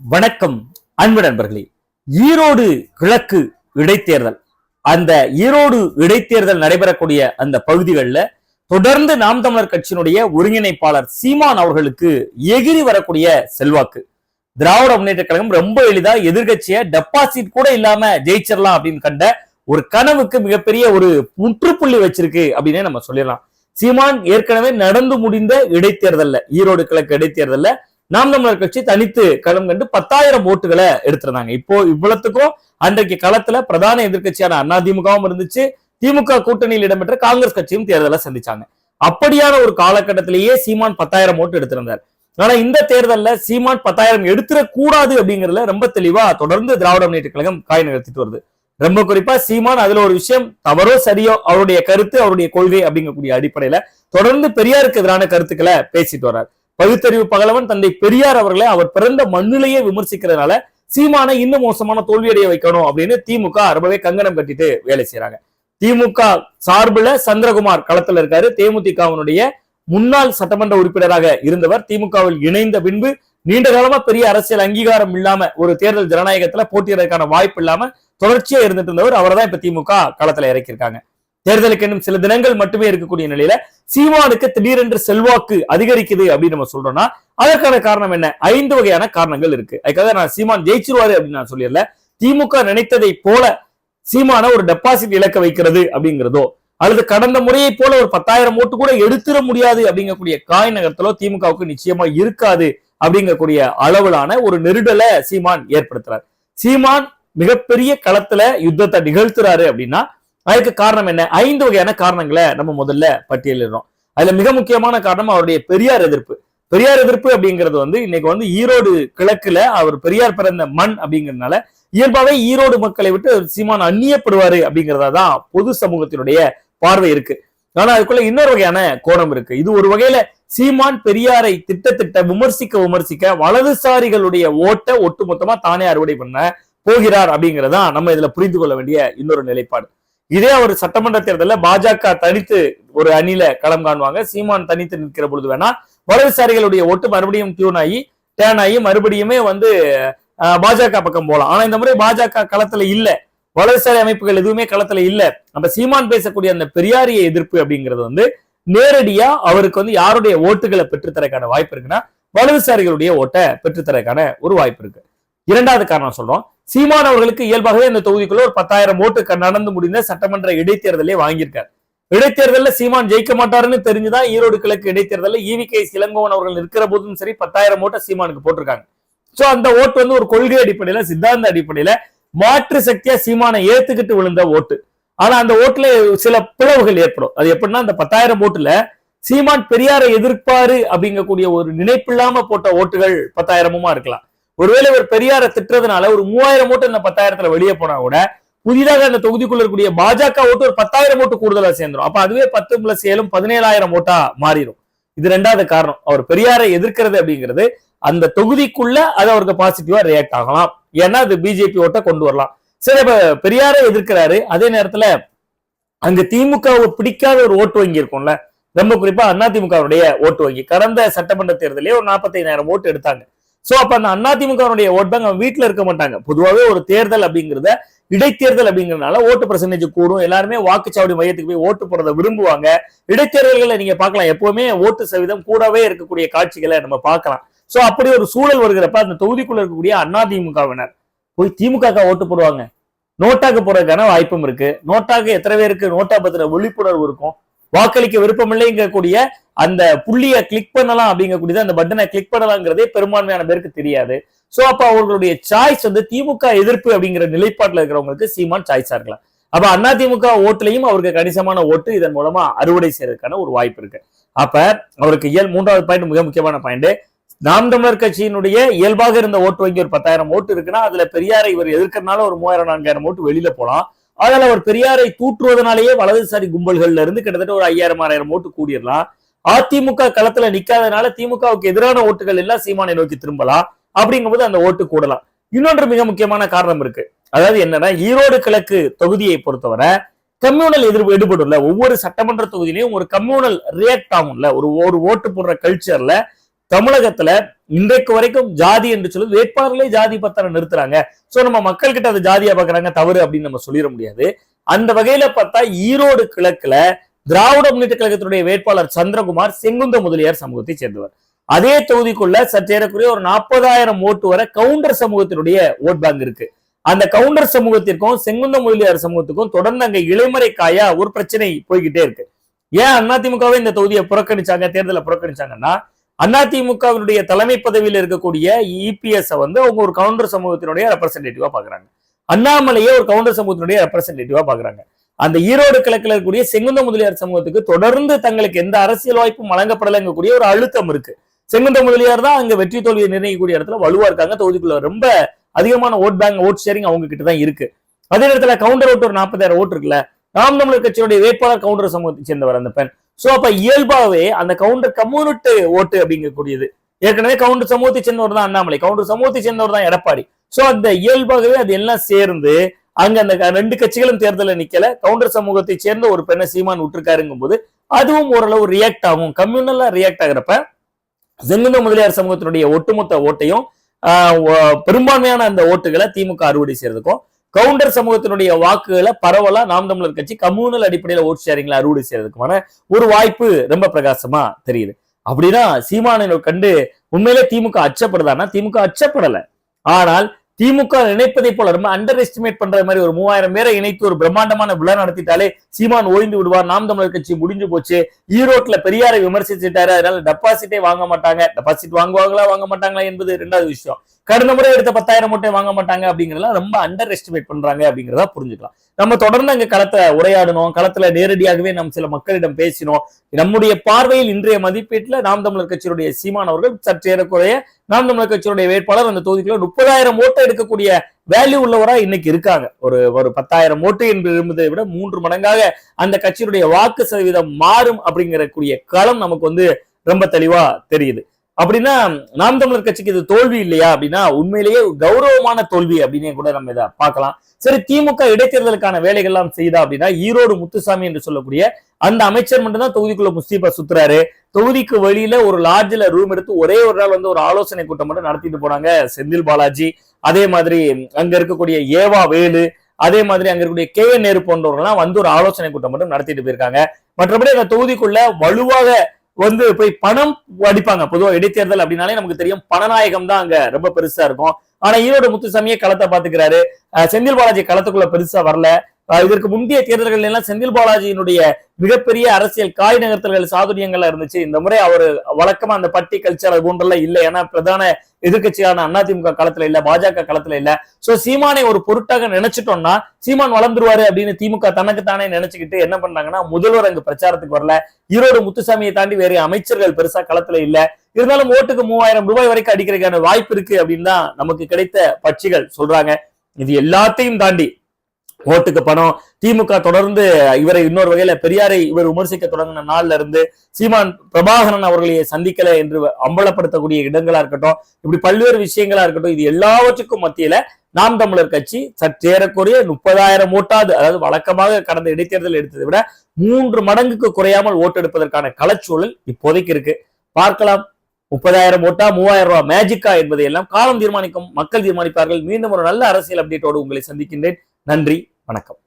வணக்கம் அன்பு நண்பர்களே. ஈரோடு கிழக்கு இடைத்தேர்தல். அந்த ஈரோடு இடைத்தேர்தல் நடைபெறக்கூடிய அந்த பகுதிகளில் தொடர்ந்து நாம் தமிழர் கட்சியினுடைய ஒருங்கிணைப்பாளர் சீமான் அவர்களுக்கு எகிரி வரக்கூடிய செல்வாக்கு. திராவிட முன்னேற்ற கழகம் ரொம்ப எளிதா எதிர்கட்சியை டெபாசிட் கூட இல்லாம ஜெயிச்சிடலாம் அப்படின்னு கண்ட ஒரு கனவுக்கு மிகப்பெரிய ஒரு முற்றுப்புள்ளி வச்சிருக்கு அப்படின்னே நம்ம சொல்லிடலாம். சீமான் ஏற்கனவே நடந்து முடிந்த இடைத்தேர்தல்ல ஈரோடு கிழக்கு இடைத்தேர்தல்ல நாம் தமிழர் கட்சி தனித்து களம் கண்டு பத்தாயிரம் ஓட்டுகளை எடுத்திருந்தாங்க. இப்போ இவ்வளவுக்கும் அன்றைக்கு களத்துல பிரதான எதிர்க்கட்சியான திமுகவும் இருந்துச்சு. திமுக கூட்டணியில் இடம்பெற்ற காங்கிரஸ் கட்சியும் தேர்தலை சந்திச்சாங்க. அப்படியான ஒரு காலகட்டத்திலேயே சீமான் பத்தாயிரம் ஓட்டு எடுத்திருந்தார். ஆனா இந்த தேர்தல்ல சீமான் பத்தாயிரம் எடுத்துடக்கூடாது அப்படிங்கறதுல ரொம்ப தெளிவா தொடர்ந்து திராவிட முன்னேற்ற கழகம் காய் நிகழ்த்திட்டு வருது. ரொம்ப குறிப்பா சீமான் அதுல ஒரு விஷயம் தவறோ சரியோ அவருடைய கருத்து அவருடைய கொள்கை அப்படிங்கக்கூடிய அடிப்படையில தொடர்ந்து பெரியாருக்கு எதிரான கருத்துக்களை பேசிட்டு வர்றார். பகுத்தறிவு பகலவன் தந்தை பெரியார் அவர்களை அவர் பிறந்த மண்ணிலேயே விமர்சிக்கிறதுனால சீமானை இன்னும் மோசமான தோல்வியடைய வைக்கணும் அப்படின்னு திமுக ரொம்பவே கங்கணம் கட்டிட்டு வேலை செய்யறாங்க திமுக சார்புல சந்திரகுமார் களத்துல இருக்காரு. தேமுதிகவினுடைய முன்னாள் சட்டமன்ற உறுப்பினராக இருந்தவர். திமுகவில் இணைந்த பின்பு நீண்ட காலமா பெரிய அரசியல் அங்கீகாரம் இல்லாம ஒரு தேர்தல் ஜனநாயகத்துல போட்டியிடறதுக்கான வாய்ப்பு இல்லாம தொடர்ச்சியா இருந்துட்டு இருந்தவர். அவரை தான் இப்ப திமுக களத்துல இறக்கியிருக்காங்க. தேர்தலுக்கு இன்னும் சில தினங்கள் மட்டுமே இருக்கக்கூடிய நிலையில சீமானுக்கு திடீரென்று செல்வாக்கு அதிகரிக்குது அப்படின்னு நம்ம சொல்றோம்னா அதற்கான காரணம் என்ன? ஐந்து வகையான காரணங்கள் இருக்கு. அதுக்காக நான் சீமான் ஜெயிச்சிருவாரு அப்படின்னு நான் சொல்லிடல. திமுக நினைத்ததை போல சீமான ஒரு டெபாசிட் இழக்க வைக்கிறது அப்படிங்கிறதோ அல்லது கடந்த முறையை போல ஒரு பத்தாயிரம் ஓட்டு கூட எடுத்துட முடியாது அப்படிங்கக்கூடிய காய் நகரத்திலோ திமுகவுக்கு நிச்சயமா இருக்காது அப்படிங்கக்கூடிய அளவிலான ஒரு நெருடலை சீமான் ஏற்படுத்துறார். சீமான் மிகப்பெரிய களத்துல யுத்தத்தை நிகழ்த்துறாரு அப்படின்னா அதுக்கு காரணம் என்ன? ஐந்து வகையான காரணங்களை நம்ம முதல்ல பட்டியலிடுறோம். அதுல மிக முக்கியமான காரணம் அவருடைய பெரியார் எதிர்ப்பு. பெரியார் எதிர்ப்பு அப்படிங்கிறது வந்து இன்னைக்கு வந்து ஈரோடு கிழக்குல அவர் பெரியார் பிறந்த மண் அப்படிங்கிறதுனால இயல்பாவே ஈரோடு மக்களை விட்டு சீமான் அந்நியப்படுவாரு அப்படிங்கிறதா தான் பொது சமூகத்தினுடைய பார்வை இருக்கு. ஆனா அதுக்குள்ள இன்னொரு வகையான கோணம் இருக்கு. இது ஒரு வகையில சீமான் பெரியாரை திட்டத்திட்ட விமர்சிக்க விமர்சிக்க வலதுசாரிகளுடைய ஓட்டை ஒட்டுமொத்தமா தானே அறுவடை பண்ண போகிறார் அப்படிங்கிறதா நம்ம இதுல புரிந்து கொள்ள வேண்டிய இன்னொரு நிலைப்பாடு. இதே ஒரு சட்டமன்ற தேர்தலில் பாஜக தனித்து ஒரு அணில களம் காணுவாங்க. சீமான் தனித்து நிற்கிற பொழுது வேணா வலதுசாரிகளுடைய ஓட்டு மறுபடியும் டியூன் ஆகி டேன் ஆகி மறுபடியுமே வந்து பாஜக பக்கம் போகலாம். ஆனா இந்த முறை பாஜக களத்துல இல்ல. வலதுசாரி அமைப்புகள் எதுவுமே களத்துல இல்ல. நம்ம சீமான் பேசக்கூடிய அந்த பெரியாரிய எதிர்ப்பு அப்படிங்கிறது வந்து நேரடியா அவருக்கு வந்து யாருடைய ஓட்டுகளை பெற்றுத்தரக்கான வாய்ப்பு இருக்குன்னா வலதுசாரிகளுடைய ஓட்டை பெற்றுத்தரக்கான ஒரு வாய்ப்பு இருக்கு. இரண்டாவது காரணம் சொல்றோம். சீமான் அவர்களுக்கு இயல்பாகவே இந்த தொகுதிக்குள்ள ஒரு பத்தாயிரம் ஓட்டு நடந்து முடிந்த சட்டமன்ற இடைத்தேர்தலே வாங்கியிருக்காரு. இடைத்தேர்தலில் சீமான் ஜெயிக்க மாட்டாருன்னு தெரிஞ்சுதான் ஈரோடு கிழக்கு இடைத்தேர்தலில் ஈவி கே இளங்கோவன் அவர்கள் இருக்கிற போதும் சரி பத்தாயிரம் ஓட்டை சீமானுக்கு போட்டிருக்காங்க. சோ அந்த ஓட்டு வந்து ஒரு கொள்கை அடிப்படையில சித்தாந்த அடிப்படையில மாற்று சக்தியா சீமானை ஏத்துக்கிட்டு விழுந்த ஓட்டு. ஆனா அந்த ஓட்டுல சில பிளவுகள் ஏற்படும். அது எப்படின்னா அந்த பத்தாயிரம் ஓட்டுல சீமான் பெரியாரை எதிர்ப்பாரு அப்படிங்கக்கூடிய ஒரு நினைப்பில்லாம போட்ட ஓட்டுகள் பத்தாயிரமுமா இருக்கலாம். ஒருவேளை இவர் பெரியார திட்டுறதுனால ஒரு மூவாயிரம் ஓட்டு இந்த பத்தாயிரத்துல வெளியே போனா கூட புதிதாக அந்த தொகுதிக்குள்ள இருக்கக்கூடிய பாஜக ஓட்டு ஒரு பத்தாயிரம் ஓட்டு கூடுதலா சேர்ந்துடும் அப்ப அதுவே பத்து பிளஸ் ஏழும் பதினேழாயிரம் ஓட்டா மாறிடும். இது ரெண்டாவது காரணம். அவர் பெரியாரை எதிர்க்கிறது அப்படிங்கிறது அந்த தொகுதிக்குள்ள அது அவருக்கு பாசிட்டிவா ரியாக்ட் ஆகலாம். ஏன்னா அது பிஜேபி ஓட்ட கொண்டு வரலாம். சரி இப்ப பெரியாரை எதிர்க்கிறாரு. அதே நேரத்துல அங்க திமுகவை பிடிக்காத ஒரு ஓட்டு வங்கி இருக்கும்ல ரொம்ப குறிப்பா அதிமுகவுடைய ஓட்டு வங்கி. கடந்த சட்டமன்ற தேர்தலே ஒரு நாற்பத்தைந்தாயிரம் ஓட்டு எடுத்தாங்க. சோ அப்ப அந்த அதிமுகவுடைய ஓட் பேங்க் அவன் வீட்டுல இருக்க மாட்டாங்க. பொதுவாகவே ஒரு தேர்தல் அப்படிங்கிறத இடைத்தேர்தல் அப்படிங்கறதுனால ஓட்டு பர்சன்டேஜ் கூடும். எல்லாருமே வாக்குச்சாவடி மையத்துக்கு போய் ஓட்டு போறதை விரும்புவாங்க. இடைத்தேர்தல்களை நீங்க பார்க்கலாம். எப்பவுமே ஓட்டு சதவீதம் கூடவே இருக்கக்கூடிய காட்சிகளை நம்ம பார்க்கலாம். சோ அப்படி ஒரு சூழல் வருகிறப்ப அந்த தொகுதிக்குள்ள இருக்கக்கூடிய அதிமுகவினர் போய் திமுக ஓட்டு போடுவாங்க. நோட்டாக்கு போறதுக்கான வாய்ப்பும் இருக்கு. நோட்டாக்கு எத்தனை பேருக்கு நோட்டா பத்திர விழிப்புணர்வு இருக்கும். வாக்களிக்க விருப்பம் இல்லைங்கக்கூடிய அந்த புள்ளிய கிளிக் பண்ணலாம் அப்படிங்கக்கூடியது அந்த பட்டனை கிளிக் பண்ணலாங்கிறதே பெரும்பான்மையான பேருக்கு தெரியாது. சோ அப்ப அவர்களுடைய சாய்ஸ் வந்து திமுக எதிர்ப்பு அப்படிங்கிற நிலைப்பாட்டுல இருக்கிறவங்களுக்கு சீமான் சாய்ஸா இருக்கலாம். அப்ப அதிமுக ஓட்டுலையும் அவருக்கு கணிசமான ஓட்டு இதன் மூலமா அறுவடை செய்யறதுக்கான ஒரு வாய்ப்பு இருக்கு. அப்ப அவருக்கு இயல் மூன்றாவது பாயிண்ட் மிக முக்கியமான பாயிண்ட் நாம் தமிழர் கட்சியினுடைய இயல்பாக இருந்த ஓட்டு வங்கி ஒரு பத்தாயிரம் ஓட்டு இருக்குன்னா அதுல பெரியாரை இவர் எதிர்க்கிறதுனால ஒரு மூவாயிரம் நான்காயிரம் ஓட்டு வெளியில போலாம். அதனால அவர் பெரியாரை தூற்றுவதனாலேயே வலதுசாரி கும்பல்கள்ல இருந்து கிட்டத்தட்ட ஒரு ஐயாயிரம் ஆறாயிரம் ஓட்டு கூடிடலாம். அதிமுக களத்துல நிக்காதனால திமுகவுக்கு எதிரான ஓட்டுகள் எல்லாம் சீமானை நோக்கி திரும்பலாம் அப்படிங்கும்போது அந்த ஓட்டு கூடலாம். இன்னொன்று மிக முக்கியமான காரணம் இருக்கு. அதாவது என்னன்னா ஈரோடு கிழக்கு தொகுதியை பொறுத்தவரை கம்யூனல் எதிர்ப்பு ஈடுபடும்ல ஒவ்வொரு சட்டமன்ற தொகுதியிலையும் ஒரு கம்யூனல் ரியாக்ட் ஆகும்ல ஒரு ஒரு ஓட்டு போடுற கல்ச்சர்ல தமிழகத்துல இன்றைக்கு வரைக்கும் ஜாதி என்று சொல்லி வேட்பாளர்களே ஜாதி பத்திரம் நிறுத்துறாங்க. சோ நம்ம மக்கள் கிட்ட அது ஜாதியா பாக்குறாங்க தவறு அப்படின்னு நம்ம சொல்லிட முடியாது. அந்த வகையில பார்த்தா ஈரோடு கிழக்குல திராவிட முன்னேற்ற கழகத்தினுடைய வேட்பாளர் சந்திரகுமார் செங்குந்த முதலியார் சமூகத்தை சேர்ந்தவர். அதே தொகுதிக்குள்ள சற்றேறக்குரிய ஒரு நாற்பதாயிரம் ஓட்டு வரை கவுண்டர் சமூகத்தினுடைய ஓட் பேங்க் இருக்கு. அந்த கவுண்டர் சமூகத்திற்கும் செங்குந்த முதலியார் சமூகத்துக்கும் தொடர்ந்து அங்க இளைமறை காயா ஒரு பிரச்சனை போய்கிட்டே இருக்கு. ஏன் அதிமுகவை இந்த தொகுதியை புறக்கணிச்சாங்க தேர்தலை புறக்கணிச்சாங்கன்னா அதிமுகவினுடைய தலைமை பதவியில் இருக்கக்கூடிய இபிஎஸ் வந்து அவங்க ஒரு கவுண்டர் சமூகத்தினுடைய ரெப்ரசன்டேட்டிவா பாக்குறாங்க. அண்ணாமலையே ஒரு கவுண்டர் சமூகத்தினுடைய ரெப்ரசன்டேட்டிவா பாக்குறாங்க. அந்த ஈரோடு கிழக்கில் இருக்கக்கூடிய செங்குந்த முதலியார் சமூகத்துக்கு தொடர்ந்து தங்களுக்கு எந்த அரசியல் வாய்ப்பும் வழங்கப்படலைங்கக்கூடிய ஒரு அழுத்தம் இருக்கு. செங்குந்த முதலியார் தான் அங்க வெற்றி தோல்வியை நிர்ணயிக்கக்கூடிய இடத்துல வலுவா இருக்காங்க. தொகுதிக்குள்ள ரொம்ப அதிகமான ஓட் பேங்க் ஓட் ஷேரிங் அவங்க கிட்ட தான் இருக்கு. அதே நேரத்துல கவுண்டர் ஓட்டு ஒரு நாற்பதாயிரம் ஓட்டு இருக்குல்ல நாம் தமிழர் கட்சியுடைய வேட்பாளர் கவுண்டர் சமூகத்தை சேர்ந்தவர் அந்த பெண். சோ அப்ப இயல்பாவே அந்த கவுண்டர் கம்யூனிட்டி ஓட்டு அப்படிங்கக்கூடியது. ஏற்கனவே கவுண்டர் சமூகத்தை சேர்ந்தவர் தான் அண்ணாமலை கவுண்டர் சமூகத்தை சேர்ந்தவர் தான் எடப்பாடி. சோ அந்த இயல்பாகவே அது எல்லாம் சேர்ந்து அங்க அந்த க- ரெண்டு கட்சிகளும் தேர்தலில் நிக்கல. கவுண்டர் சமூகத்தை சேர்ந்த ஒரு பெண்ணை சீமான் விட்டுருக்காருங்கும் போது அதுவும் ஓரளவு ரியாக்ட் ஆகும். கம்யூனலா ரியாக்ட் ஆகிறப்ப செங்குந்த முதலியார் சமூகத்தினுடைய ஒட்டுமொத்த ஓட்டையும் ஆஹ், பெரும்பான்மையான அந்த ஓட்டுகளை திமுக அறுவடை செய்யறதுக்கும் கவுண்டர் சமூகத்தினுடைய வாக்குகளை பரவலா நாம் தமிழர் கட்சி கம்யூனல் அடிப்படையில ஓட்டு ஷேரிங்ல அறுவடை செய்யறதுக்குமான ஒரு வாய்ப்பு ரொம்ப பிரகாசமா தெரியுது. அப்படின்னா சீமானை கண்டு உண்மையிலே திமுக அச்சப்படுதான்னா திமுக அச்சப்படல. ஆனால் திமுக நினைப்பதை போல ரொம்ப அண்டர் எஸ்டிமேட் பண்ற மாதிரி ஒரு மூவாயிரம் பேரை இணைத்து ஒரு பிரம்மாண்டமான விழா நடத்திட்டாலே சீமான் ஓய்ந்து விடுவார். நாம் தமிழர் கட்சி முடிஞ்சு போச்சு. ஈரோட்ல பெரியாரை விமர்சிச்சுட்டாரு. அதனால டெபாசிட்டே வாங்க மாட்டாங்க. டெபாசிட் வாங்குவாங்களா வாங்க மாட்டாங்களா என்பது ரெண்டாவது விஷயம். கடந்த முறை எடுத்த பத்தாயிரம் மூட்டை வாங்க மாட்டாங்க அப்படிங்கறதெல்லாம் ரொம்ப அண்டர் எஸ்டிமேட் பண்றாங்க அப்படிங்கிறதா புரிஞ்சுக்கலாம். நம்ம தொடர்ந்து அங்க களத்தை உரையாடணும் களத்துல நேரடியாகவே நம்ம சில மக்களிடம் பேசினோம். நம்முடைய பார்வையில் இன்றைய மதிப்பீட்டுல நாம் தமிழர் கட்சியுடைய சீமான் அவர்கள் சற்று ஏறக்குறைய நாம் தமிழர் கட்சியுடைய வேட்பாளர். அந்த தொகுதிக்குள்ள முப்பதாயிரம் ஓட்டை எடுக்கக்கூடிய வேல்யூ உள்ளவரா இன்னைக்கு இருக்காங்க. ஒரு ஒரு பத்தாயிரம் ஓட்டு இருந்ததை விட மூன்று மடங்காக அந்த கட்சியினுடைய வாக்கு சதவீதம் மாறும் அப்படிங்கிற கூடிய களம் நமக்கு வந்து ரொம்ப தெளிவா தெரியுது. அப்படின்னா நாம் தமிழர் கட்சிக்கு இது தோல்வி இல்லையா அப்படின்னா உண்மையிலேயே கௌரவமான தோல்வி அப்படின்னு கூட நம்ம இதை பார்க்கலாம். சரி திமுக இடைத்தேர்தலுக்கான வேலைகள்லாம் செய்தா அப்படின்னா ஈரோடு முத்துசாமி என்று சொல்லக்கூடிய அந்த அமைச்சர் மட்டும் தான் தொகுதிக்குள்ள முஸ்தீபா சுத்துறாரு. தொகுதிக்கு வெளியில ஒரு லாட்ஜில் ரூம் எடுத்து ஒரே ஒரு நாள் வந்து ஒரு ஆலோசனை கூட்டம் மட்டும் நடத்திட்டு போனாங்க செந்தில் பாலாஜி. அதே மாதிரி அங்க இருக்கக்கூடிய ஏவா வேலு அதே மாதிரி அங்க இருக்கக்கூடிய கே என் நேரு போன்றவர்கள்லாம் வந்து ஒரு ஆலோசனை கூட்டம் மட்டும் நடத்திட்டு போயிருக்காங்க. மற்றபடி அந்த தொகுதிக்குள்ள வலுவாக வந்து போய் பணம் அடிப்பாங்க. பொதுவா இடைத்தேர்தல் அப்படின்னாலே நமக்கு தெரியும் பணநாயகம் தான் அங்க ரொம்ப பெருசா இருக்கும். ஆனா ஈரோடு முத்துசாமியே களத்தை பாத்துக்கிறாரு செந்தில் பாலாஜி களத்துக்குள்ள பெருசா வரல. இதற்கு முந்தைய தேர்தல்கள் எல்லாம் செந்தில் பாலாஜியினுடைய மிகப்பெரிய அரசியல் காய் நகர்த்தல்கள் சாதுரியங்கள்லாம் இருந்துச்சு. இந்த முறை அவர் வழக்கமா அந்த பட்டி கல்ச்சர் அது போன்றெல்லாம் இல்லை. ஏன்னா பிரதான எதிர்க்கட்சியான அதிமுக களத்துல இல்ல பாஜக களத்துல இல்ல. சோ சீமானை ஒரு பொருட்டாக நினைச்சிட்டோம்னா சீமான் வளர்ந்துருவாரு அப்படின்னு திமுக தனக்கு தானே நினைச்சுக்கிட்டு என்ன பண்ணாங்கன்னா முதல்வர் அங்கு பிரச்சாரத்துக்கு வரல. ஈரோடு முத்துசாமியை தாண்டி வேற அமைச்சர்கள் பெருசா களத்துல இல்ல. இருந்தாலும் ஓட்டுக்கு மூவாயிரம் ரூபாய் வரைக்கும் அடிக்கிறதுக்கான வாய்ப்பு இருக்கு அப்படின்னு தான் நமக்கு கிடைத்த பட்சிகள் சொல்றாங்க. இது எல்லாத்தையும் தாண்டி ஓட்டுக்கு பணம். திமுக தொடர்ந்து இவரை இன்னொரு வகையில பெரியாரை இவர் விமர்சிக்க தொடங்கின நாள்ல இருந்து சீமான் பிரபாகரன் அவர்களை சந்திக்கல என்று அம்பலப்படுத்தக்கூடிய இடங்களா இருக்கட்டும் இப்படி பல்வேறு விஷயங்களா இருக்கட்டும் இது எல்லாவற்றுக்கும் மத்தியில நாம் தமிழர் கட்சி சற்றேறக்குறைய முப்பதாயிரம் ஓட்டாது அதாவது வழக்கமாக கடந்த இடைத்தேர்தல் எடுத்ததை விட மூன்று மடங்குக்கு குறையாமல் ஓட்டெடுப்பதற்கான களச்சூழல் இப்போதைக்கு இருக்கு. பார்க்கலாம். முப்பதாயிரம் ஓட்டா மூவாயிரம் ரூபாய் மேஜிக்கா என்பதை எல்லாம் காலம் தீர்மானிக்கும் மக்கள் தீர்மானிப்பார்கள். மீண்டும் ஒரு நல்ல அரசியல் அப்டேட்டோடு உங்களை சந்திக்கின்றேன். நன்றி. வணக்கம்.